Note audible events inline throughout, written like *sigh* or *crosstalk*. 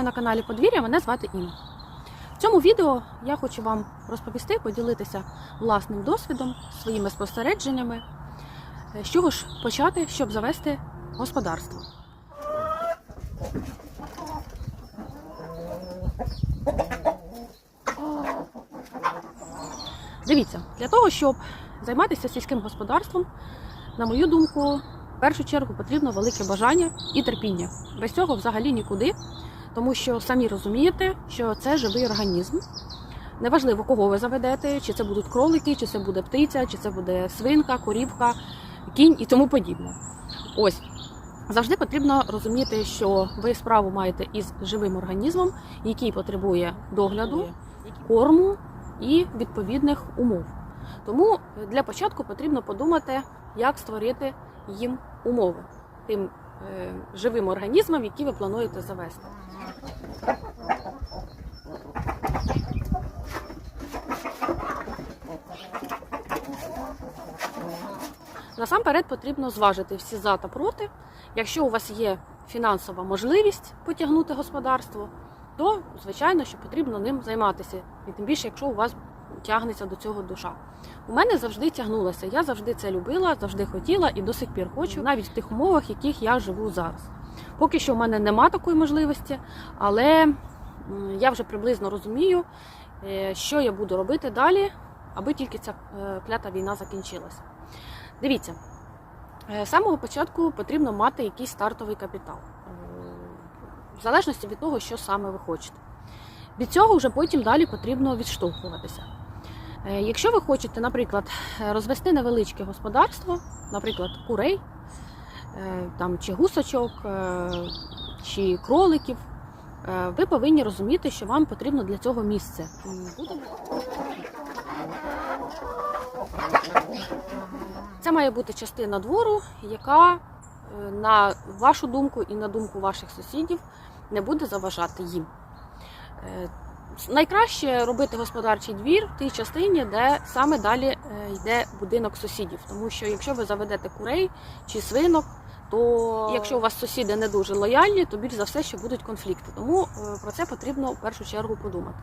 Вітаю на каналі Подвір'я, мене звати Інна. В цьому відео я хочу вам розповісти, поділитися власним досвідом, своїми спостереженнями, Е, з чого ж почати, щоб завести господарство. Дивіться, для того, щоб займатися сільським господарством, на мою думку, в першу чергу потрібно велике бажання і терпіння. Без цього взагалі нікуди, тому що самі розумієте, що це живий організм. Неважливо, кого ви заведете, чи це будуть кролики, чи це буде птиця, чи це буде свинка, корівка, кінь і тому подібне. Ось завжди потрібно розуміти, що ви справу маєте із живим організмом, який потребує догляду, корму і відповідних умов. Тому для початку потрібно подумати, як створити їм умови тим живим організмам, які ви плануєте завести. Насамперед потрібно зважити всі за та проти. Якщо у вас є фінансова можливість потягнути господарство, то звичайно, що потрібно ним займатися. І тим більше, якщо у вас тягнеться до цього душа. У мене завжди тягнулося. Я завжди це любила, завжди хотіла і до сих пір хочу, навіть в тих умовах, в яких я живу зараз. Поки що в мене нема такої можливості, але я вже приблизно розумію, е, що я буду робити далі, аби тільки ця е, клята війна закінчилася. Дивіться, е, з самого початку потрібно мати якийсь стартовий капітал, в залежності від того, що саме ви хочете. Від цього вже потім далі потрібно відштовхуватися. Е, Якщо ви хочете, наприклад, е, розвести невеличке господарство, наприклад, курей, е, там, чи гусочок, чи кроликів, ви повинні розуміти, що вам потрібно для цього місце. Це має бути частина двору, яка, на вашу думку і на думку ваших сусідів, не буде заважати їм. Найкраще робити господарчий двір в тій частині, де саме далі е, йде будинок сусідів. Тому що якщо ви заведете курей чи свинок, то якщо у вас сусіди не дуже лояльні, то більш за все, що будуть конфлікти. Тому е, про це потрібно в першу чергу подумати.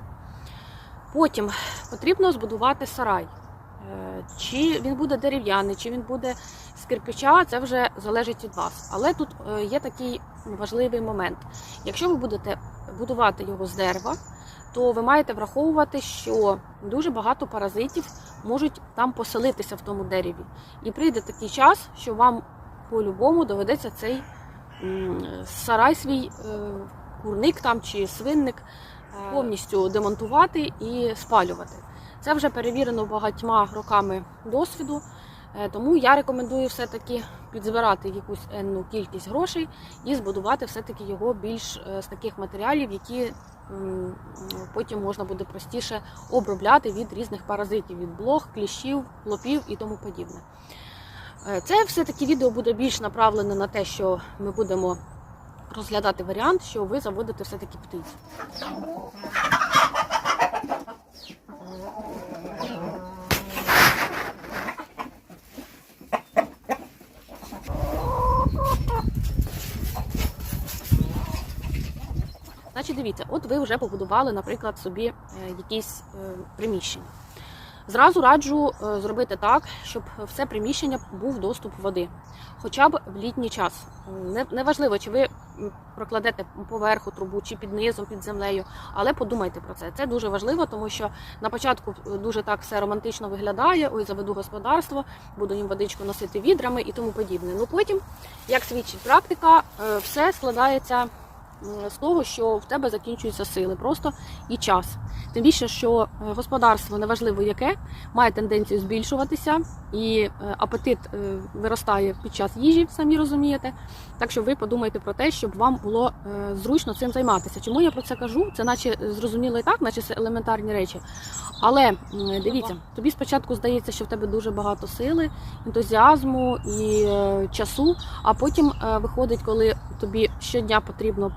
Потім потрібно збудувати сарай. Е, Чи він буде дерев'яний, чи він буде з кирпича, це вже залежить від вас. Але тут є такий важливий момент. Якщо ви будете будувати його з дерева, то ви маєте враховувати, що дуже багато паразитів можуть там поселитися в тому дереві. І прийде такий час, що вам по-любому доведеться цей сарай свій е, курник там чи свинник е, повністю демонтувати і спалювати. Це вже перевірено багатьма роками досвіду. Е, Тому я рекомендую все-таки підзбирати якусь енну кількість грошей і збудувати все-таки його більш е, з таких матеріалів, які потім можна буде простіше обробляти від різних паразитів, від блох, кліщів, клопів і тому подібне. Е, Це все-таки відео буде більш направлене на те, що ми будемо розглядати варіант, що ви заводите все-таки птицю. Дивіться, от ви вже побудували, наприклад, собі е, якісь е, приміщення. Зразу раджу е, зробити так, щоб в це приміщення був доступ води, хоча б в літній час. Не- Неважливо, чи ви прокладете поверху трубу, чи під низом, під землею, але подумайте про це. Це дуже важливо, тому що на початку дуже так все романтично виглядає. Ой, заведу господарство, буду їм водичку носити відрами і тому подібне. Ну потім, як свідчить практика, все складається з того, що в тебе закінчуються сили, просто і час. Тим більше, що е, господарство, неважливо яке, має тенденцію збільшуватися, і е, апетит е, виростає під час їжі, самі розумієте. Так що ви подумайте про те, щоб вам було зручно цим займатися. Чому я про це кажу? Це наче зрозуміло і так, наче це елементарні речі. Але дивіться, тобі спочатку здається, що в тебе дуже багато сили, ентузіазму і часу, а потім виходить, коли тобі щодня потрібно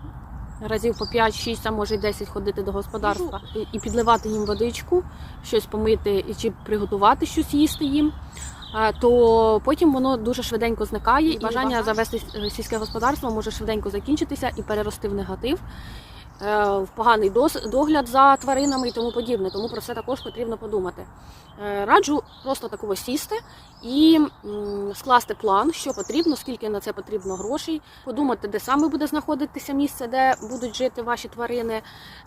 разів по 5-6, а може й 10 ходити до господарства і, і підливати їм водичку, щось помити і чи приготувати щось їсти їм. е, То потім воно дуже швиденько зникає, і бажання завести сільське господарство може швиденько закінчитися і перерости в негатив. Е, поганий догляд за тваринами і тому подібне. Тому про це також потрібно подумати. Е, Раджу просто такого сісти і скласти план, що потрібно, скільки на це потрібно грошей, подумати, де саме буде знаходитися місце, де будуть жити ваші тварини,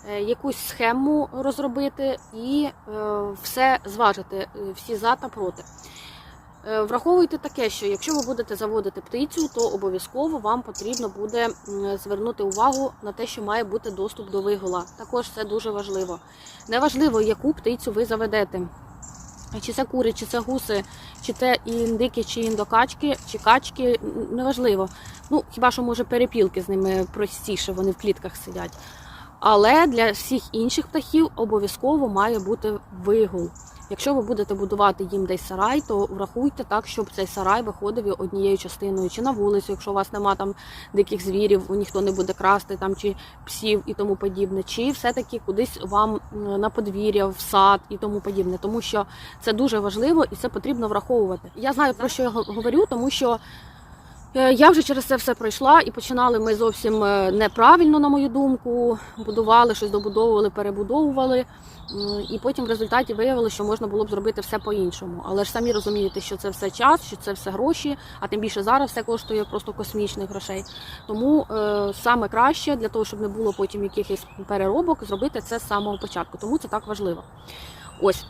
е, якусь схему розробити і все зважити, всі за та проти. Е, Враховуйте таке, що якщо ви будете заводити птицю, то обов'язково вам потрібно буде звернути увагу на те, що має бути доступ до вигула. Також це дуже важливо. Неважливо, яку птицю ви заведете. Чи це кури, чи це гуси, чи це індики, чи індокачки, чи качки, неважливо. Ну, хіба що може перепілки з ними простіше, вони в клітках сидять. Але для всіх інших птахів обов'язково має бути вигул. Якщо ви будете будувати їм десь сарай, то врахуйте так, щоб цей сарай виходив однією частиною чи на вулицю, якщо у вас нема там диких звірів, ніхто не буде красти там чи псів і тому подібне, чи все-таки кудись вам на подвір'я, в сад і тому подібне, тому що це дуже важливо і це потрібно враховувати. Я знаю про що я говорю, тому що. е, Я вже через це все пройшла і починали ми зовсім е, неправильно, на мою думку. Будували щось, добудовували, перебудовували. М, І потім в результаті виявилося, що можна було б зробити все по-іншому. Але ж самі розумієте, що це все час, що це все гроші, а тим більше зараз все коштує просто космічних грошей. Тому е, саме краще для того, щоб не було потім якихось переробок, зробити це з самого початку. Тому це так важливо. Ось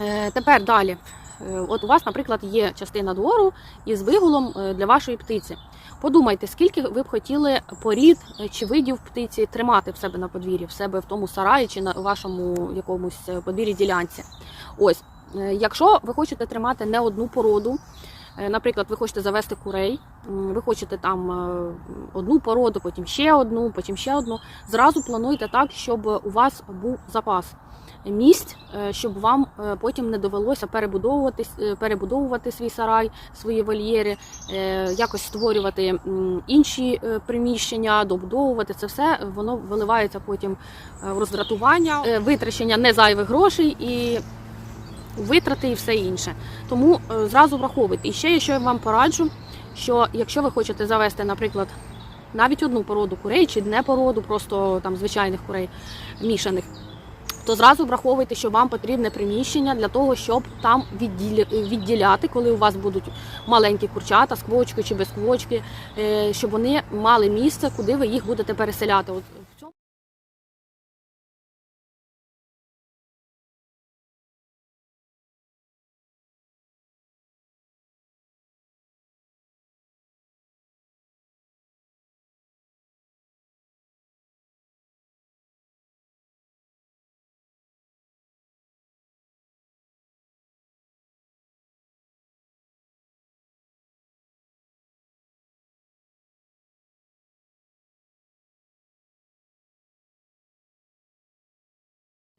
е, тепер далі. Е, От у вас, наприклад, є частина двору із вигулом е, для вашої птиці. Подумайте, скільки ви б хотіли порід чи видів птиці тримати в себе на подвір'ї, в себе в тому сараї чи на вашому якомусь е, подвір'ї ділянці. Ось, е, якщо ви хочете тримати не одну породу, е, наприклад, ви хочете завести курей, ви хочете там одну породу, потім ще одну, потім ще одну. Зразу плануйте так, щоб у вас був запас місць, е, щоб вам е, потім не довелося перебудовувати, перебудовувати свій сарай, свої вольєри, е, якось створювати інші е, приміщення, добудовувати це все. Воно виливається потім е, в роздратування, е, витрачення незайвих грошей і витрати і все інше. Тому е, зразу враховуйте. І ще, я вам пораджу, що якщо ви хочете завести, наприклад, навіть одну породу курей чи не породу, просто там звичайних курей мішаних. То зразу враховуйте, що вам потрібне приміщення для того, щоб там відділяти, коли у вас будуть маленькі курчата з квочкою чи без квочки, е, щоб вони мали місце, куди ви їх будете переселяти.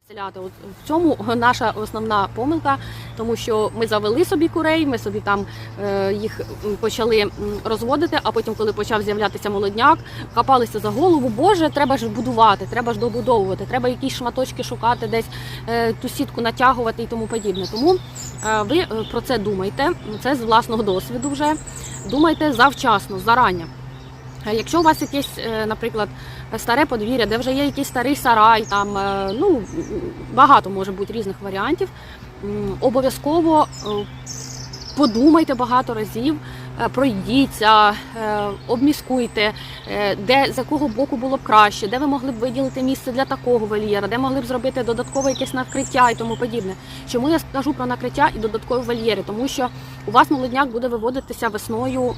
Селяти. В цьому наша основна помилка, тому що ми завели собі курей, ми собі там е, їх почали розводити, а потім, коли почав з'являтися молодняк, хапалися за голову. Боже, треба ж будувати, треба ж добудовувати, треба якісь шматочки шукати, десь е, ту сітку натягувати і тому подібне. Тому е, ви про це думайте. Це з власного досвіду вже думайте завчасно, зарання. Якщо у вас якесь, е, наприклад, старе подвір'я, де вже є якийсь старий сарай, там е, ну багато може бути різних варіантів. Обов'язково е, подумайте багато разів, пройдіться, е, обміскуйте, е, де з якого боку було б краще, де ви могли б виділити місце для такого вольєра, де могли б зробити додаткове якесь накриття і тому подібне. Чому я скажу про накриття і додаткові вольєри? Тому що у вас молодняк буде виводитися весною е,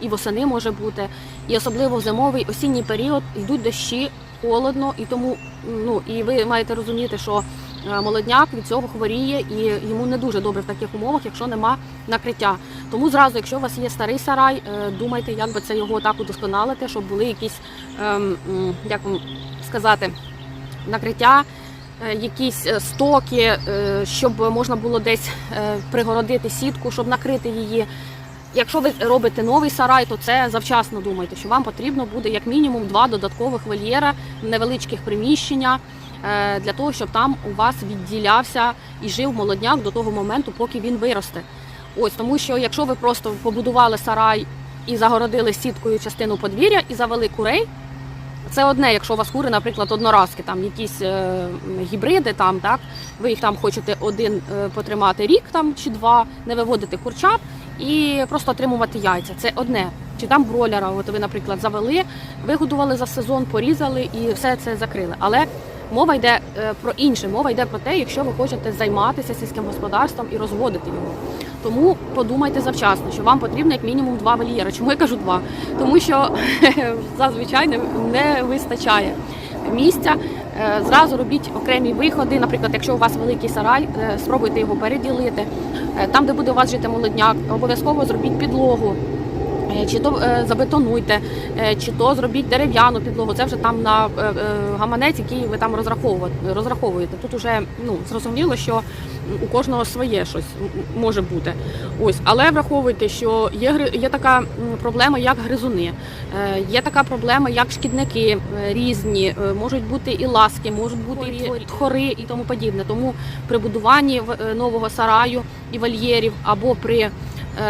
і восени може бути, і особливо зимовий осінній період йдуть дощі, холодно, і тому ну і ви маєте розуміти, що е, молодняк від цього хворіє і йому не дуже добре в таких умовах, якщо нема накриття. Тому зразу, якщо у вас є старий сарай, е, думайте, як би це його так удосконалити, щоб були якісь, ем, як вам сказати, накриття. е, Якісь е, стоки, е, щоб можна було десь е, пригородити сітку, щоб накрити її. Якщо ви робите новий сарай, то це завчасно думайте, що вам потрібно буде як мінімум два додаткових вольєра, невеличких приміщення е, для того, щоб там у вас відділявся і жив молодняк до того моменту, поки він виросте. Ось тому, що якщо ви просто побудували сарай і загородили сіткою частину подвір'я і завели курей, Це одне, якщо у вас кури, наприклад, одноразки, там якісь е, гібриди, там так ви їх там хочете один е, потримати рік там чи два, не виводити курчат і просто отримувати яйця. Це одне. Чи там бройлера, от ви, наприклад, завели, вигодували за сезон, порізали і все це закрили. Але мова йде е, про інше. Мова йде про те, якщо ви хочете займатися сільським господарством і розводити його. Тому подумайте завчасно, що вам потрібно як мінімум два вольєри. Чому я кажу два? Тому що *laughs* зазвичай не, вистачає місця. Е, Зразу робіть окремі виходи. Наприклад, якщо у вас великий сарай, е, спробуйте його переділити. Там, де буде у вас жити молодняк, обов'язково зробіть підлогу. Е, Чи то е, забетонуйте, е, чи то зробіть дерев'яну підлогу. Це вже там на гаманець, який ви там розраховуєте. Тут уже ну зрозуміло, що у кожного своє щось може бути. Ось, але враховуйте, що є є така проблема, як гризуни, є така проблема, як шкідники різні, можуть бути і ласки, можуть бути і тхори і тому подібне. Тому при будуванні нового сараю і вольєрів або при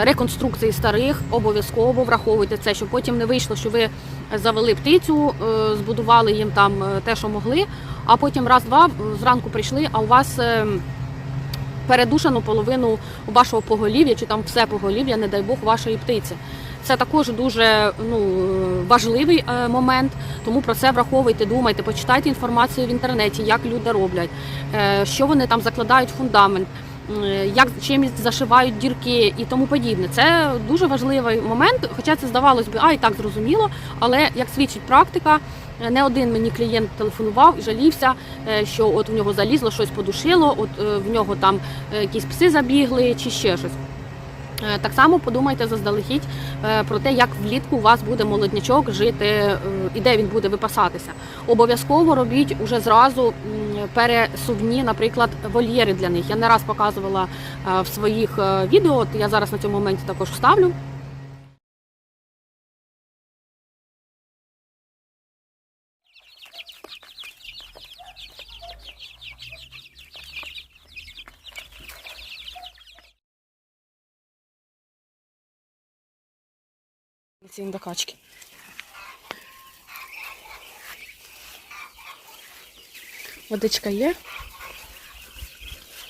реконструкції старих обов'язково враховуйте це, щоб потім не вийшло, що ви завели птицю, е, збудували їм там е, те, що могли, а потім раз-два е, зранку прийшли, а у вас. е, Передушену половину вашого поголів'я чи там все поголів'я, не дай Бог, вашої птиці. Це також дуже ну, е, важливий е, момент, тому про це враховуйте, думайте, почитайте інформацію в інтернеті, як люди роблять, е, що вони там закладають в фундамент, е, як чимось зашивають дірки і тому подібне. Це дуже важливий момент, хоча це здавалось би, а і так зрозуміло, але як свідчить практика, е, не один мені клієнт телефонував і жалівся, е, що от в нього залізло, щось подушило, от е, в нього там е, якісь пси забігли чи ще щось. Е, Так само подумайте заздалегідь е, про те, як влітку у вас буде молоднячок жити е, і де він буде випасатися. Обов'язково робіть уже зразу пересувні, наприклад, вольєри для них. Я не раз показувала в своїх відео. Я зараз на цьому моменті також вставлю. Ці до качки. Водичка є.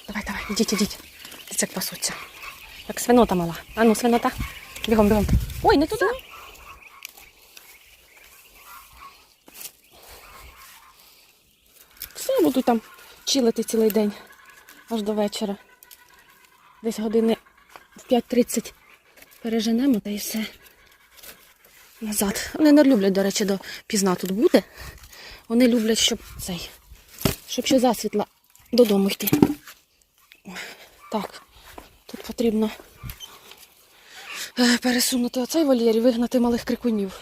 Давай, давай, ідіть, ідіть. Дивіться, як пасуться. Як свинота мала. А ну, свинота. Бігом, бігом. Ой, не туди. Все, буду там чилити цілий день. Аж до вечора. Десь години в 5.30 переженемо та і все назад. Вони не люблять, до речі, до пізна тут бути. Вони люблять, щоб цей, щоб ще засвітла додому йти. Так, тут потрібно е, пересунути оцей вольєр і вигнати малих крикунів.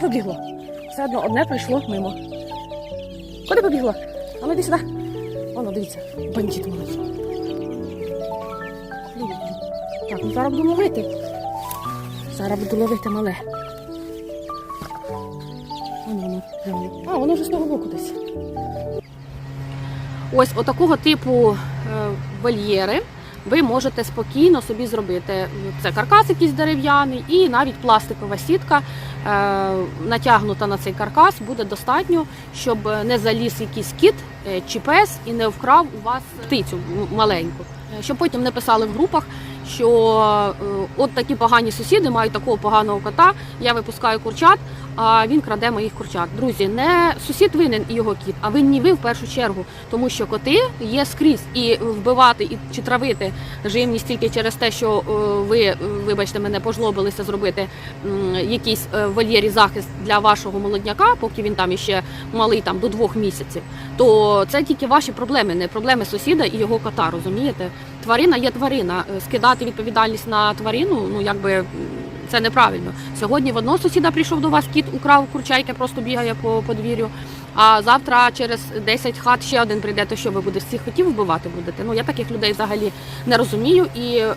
Куди побігло? Все одно одне пройшло мимо. Куди побігло? А ну йди сюди. Воно, дивіться, бандит малий. Так, ну зараз буду ловити. Зараз буду ловити мале. А, воно вже з того боку десь. Ось отакого типу е, вольєри ви можете спокійно собі зробити. Це каркас якийсь дерев'яний і навіть пластикова сітка е, натягнута на цей каркас буде достатньо, щоб не заліз якийсь кіт е, чи пес і не вкрав у вас птицю маленьку. Е, Щоб потім не писали в групах, що от такі погані сусіди мають такого поганого кота, я випускаю курчат, а він краде моїх курчат. Друзі, не сусід винен його кіт, а винні ви в першу чергу, тому що коти є скрізь і вбивати і чи травити живність тільки через те, що е, ви, вибачте, мене пожлобилися зробити якийсь е, вольєрі захист для вашого молодняка, поки він там іще малий там до двох місяців, то це тільки ваші проблеми, не проблеми сусіда і його кота. Розумієте? Тварина є тварина. Е, Скидати відповідальність на тварину, ну якби. Це неправильно. Сьогодні в одного сусіда прийшов до вас кіт, украв курчайка, просто бігає по подвір'ю. а завтра через 10 хат ще один прийде, то що ви будете всіх хотів вбивати будете. Ну я таких людей взагалі не розумію, і е,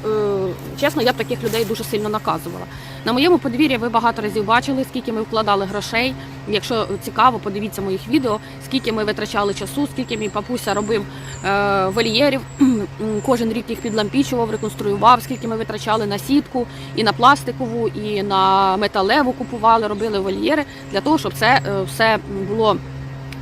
чесно, я б таких людей дуже сильно наказувала. На моєму подвір'ї ви багато разів бачили, скільки ми вкладали грошей. Якщо цікаво, подивіться моїх відео, скільки ми витрачали часу, скільки мій папуся робив е, вольєрів. *clears throat* Кожен рік їх підлампічував, реконструював, скільки ми витрачали на сітку, і на пластикову, і на металеву купували, робили вольєри для того, щоб це е, все було.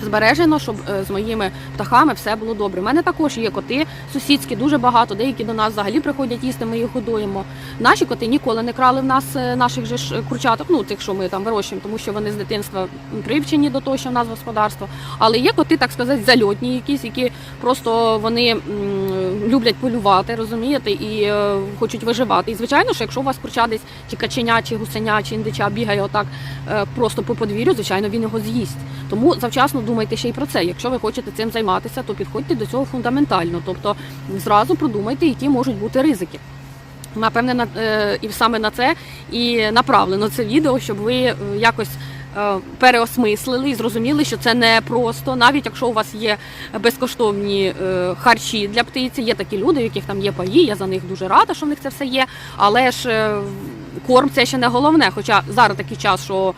Збережено, щоб е, з моїми птахами все було добре. У мене також є коти сусідські, дуже багато. Деякі до нас взагалі приходять їсти, ми їх годуємо. Наші коти ніколи не крали в нас е, наших же ж курчаток, ну тих, що ми там вирощуємо, тому що вони з дитинства привчені до того, що в нас господарство. Але є коти, так сказати, зальотні, якісь, які просто вони люблять полювати, розумієте, і е, хочуть виживати. І звичайно, що якщо у вас курча десь чи каченя, чи гусеня, чи індича бігає отак е, просто по подвір'ю, звичайно, він його з'їсть. Тому завчасно думайте ще й про це. Якщо ви хочете цим займатися, то підходьте до цього фундаментально. Тобто зразу продумайте, які можуть бути ризики. Напевне, на е, і саме на це і направлено це відео, щоб ви е, якось е, переосмислили і зрозуміли, що це не просто, навіть якщо у вас є безкоштовні харчі для птиці, є такі люди, у яких там є паї. Я за них дуже рада, що в них це все є. Але ж корм це ще не головне. Хоча зараз такий час, що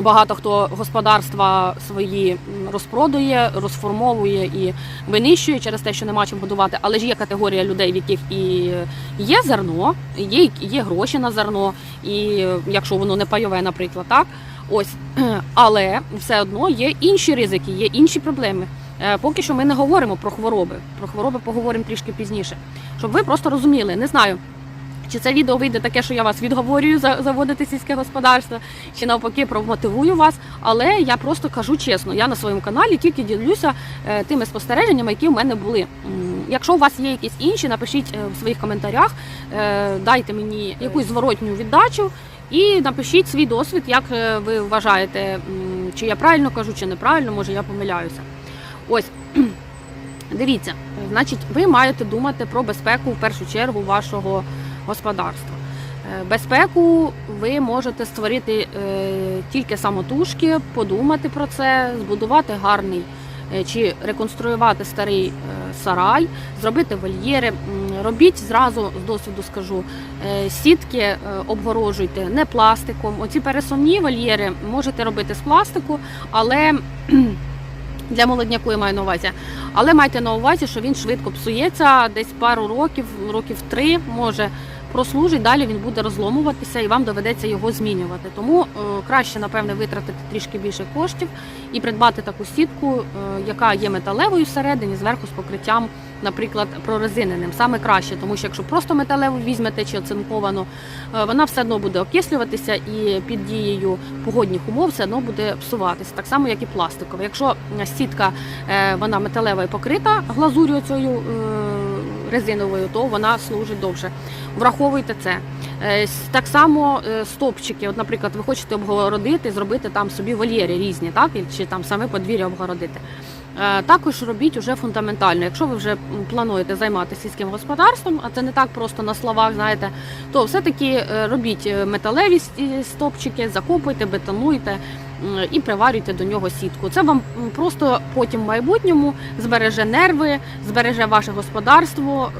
багато хто господарства свої розпродує, розформовує і винищує через те, що нема чим годувати. Але ж є категорія людей, в яких і є зерно, є, є гроші на зерно, і якщо воно не пайове, наприклад, так ось, *clears throat* але все одно є інші ризики, є інші проблеми. Е, Поки що ми не говоримо про хвороби. Про хвороби поговоримо трішки пізніше, щоб ви просто розуміли. Не знаю, чи це відео вийде таке, що я вас відговорюю за- заводити сільське господарство, чи навпаки промотивую вас. Але я просто кажу чесно, я на своєму каналі тільки ділюся е, тими спостереженнями, які в мене були. Якщо у вас є якісь інші, напишіть е, в своїх коментарях, е, дайте мені якусь зворотню віддачу. І напишіть свій досвід, як ви вважаєте, чи я правильно кажу, чи неправильно, може я помиляюся. Ось *clears throat* дивіться, значить, ви маєте думати про безпеку в першу чергу вашого господарства. Е, Безпеку ви можете створити е, тільки самотужки, подумати про це, збудувати гарний е, чи реконструювати старий сарай, зробити вольєри. Робіть зразу з досвіду скажу сітки, обгорожуйте не пластиком. Оці пересувні вольєри можете робити з пластику, але *clears throat* для молодняку я маю на увазі. Але майте на увазі, що він швидко псується, десь пару років, років три може прослужить, далі він буде розломуватися і вам доведеться його змінювати. Тому е, краще, напевне, витратити трішки більше коштів і придбати таку сітку, е, яка є металевою всередині, зверху з покриттям, наприклад, прорезиненим. Саме краще, тому що якщо просто металеву візьмете чи оцинковану, е, вона все одно буде окислюватися і під дією погодних умов все одно буде псуватися, так само, як і пластикова. Якщо сітка вона металева і покрита глазур'ю цією резиновою, то вона служить довше. Враховуйте це. Е, Так само е, стопчики, от, наприклад, ви хочете обгородити, зробити там собі вольєри різні, так, чи там саме подвір'я обгородити. Е, Також робіть уже фундаментально. Якщо ви вже плануєте займатися сільським господарством, а це не так просто на словах, знаєте, то все-таки робіть металеві стопчики, закопуйте, бетонуйте і приварюйте до нього сітку. Це вам просто потім в майбутньому збереже нерви, збереже ваше господарство.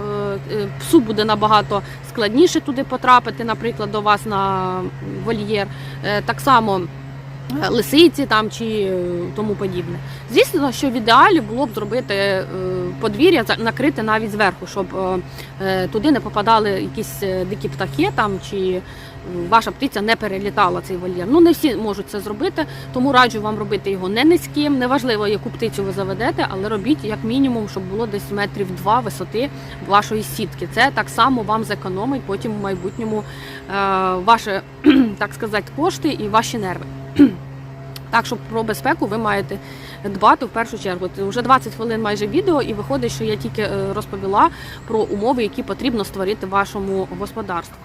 е, е, Псу буде набагато складніше туди потрапити, наприклад, до вас на вольєр. Е, Так само лисиці там чи тому подібне. Звісно, що в ідеалі було б зробити подвір'я, накрити навіть зверху, щоб туди не попадали якісь дикі птахи там чи ваша птиця не перелітала цей вольєр. Ну не всі можуть це зробити, тому раджу вам робити його не низьким. Неважливо, яку птицю ви заведете, але робіть як мінімум, щоб було десь метрів два висоти вашої сітки. Це так само вам зекономить потім в майбутньому е, ваші, *clears throat* так сказати, кошти і ваші нерви. *clears throat* Так що про безпеку ви маєте дбати в першу чергу. Це вже 20 хвилин майже відео, і виходить, що я тільки е, розповіла про умови, які потрібно створити вашому господарству.